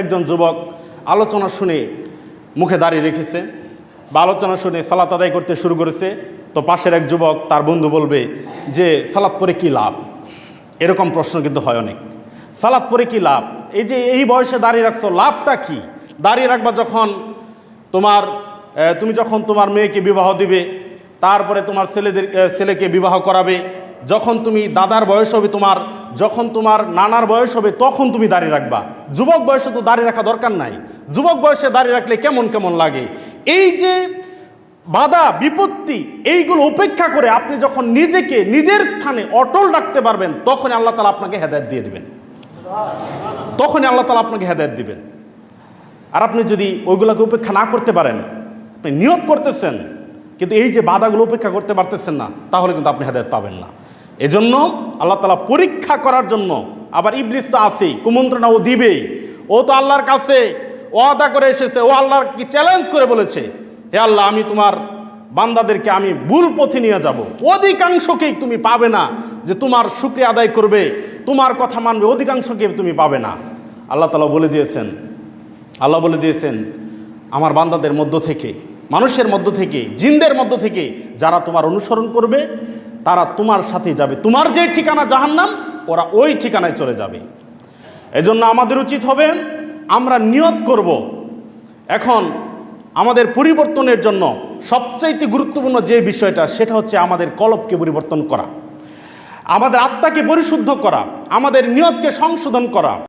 একজন যুবক আলোচনা শুনে মুখে দাঁড়িয়ে রেখেছে বা আলোচনা শুনে সালাত আদায় করতে শুরু করেছে। তো পাশের এক যুবক তার বন্ধু বলবে যে, সালাত পরে কি লাভ? এরকম প্রশ্ন কিন্তু হয় অনেক। সালাত পরে কি লাভ? এই যে এই বয়সে দাঁড়িয়ে রাখছো, লাভটা কি? দাঁড়িয়ে রাখবা যখন তোমার তুমি যখন তোমার মেয়েকে বিবাহ দিবে, তারপরে তোমার ছেলেদের ছেলেকে বিবাহ করাবে যখন তুমি দাদার বয়স হবে তোমার, যখন তোমার নানার বয়স হবে তখন তুমি দাঁড়িয়ে রাখবা। যুবক বয়সে তো দাঁড়িয়ে রাখা দরকার নাই। যুবক বয়সে দাঁড়িয়ে রাখলে কেমন কেমন লাগে? এই যে বাধা, বিপত্তি, এইগুলো উপেক্ষা করে আপনি যখন নিজেকে নিজের স্থানে অটল রাখতে পারবেন তখন আল্লাহ তালা আপনাকে হেদায়ত দিয়ে দেবেন। তখনই আল্লাহ তালা আপনাকে হেদায়ত দিবেন। আর আপনি যদি ওইগুলোকে উপেক্ষা না করতে পারেন, আপনি নিয়োগ করতেছেন, কিন্তু এই যে বাধাগুলো উপেক্ষা করতে পারতেছেন না, তাহলে কিন্তু আপনি হেদায়ত পাবেন না। এজন্য আল্লাহ তালা পরীক্ষা করার জন্য আবার ইবলিস তো আসেই কুমন্ত্রণা ও দিবেই। ও তো আল্লাহর কাছে ওয়াদা করে এসেছে, ও আল্লাহর কি চ্যালেঞ্জ করে বলেছে, হে আল্লাহ আমি তোমার বান্দাদেরকে আমি ভুল পথে নিয়ে যাব। অধিকাংশকেই তুমি পাবে না যে তোমার সুক্রিয়া আদায় করবে, তোমার কথা মানবে, অধিকাংশকে তুমি পাবে না। আল্লাহ তালা বলে দিয়েছেন, আল্লাহ বলে দিয়েছেন, আমার বান্দাদের মধ্য থেকে, মানুষের মধ্য থেকে, জিনদের মধ্য থেকে যারা তোমার অনুসরণ করবে তারা তোমার সাথে যাবে। তোমার যে ঠিকানা জাহান্নাম, ওরা ওই ঠিকানায় চলে যাবে। এজন্য আমাদের উচিত হবে, আমরা নিয়ত করব। এখন আমাদের পরিবর্তনের জন্য সবচাইতে গুরুত্বপূর্ণ যে বিষয়টা, সেটা হচ্ছে আমাদের কলবকে পরিবর্তন করা। আমাদের আত্মাকে পরিশুদ্ধ করা। আমাদের নিয়তকে সংশোধন করা।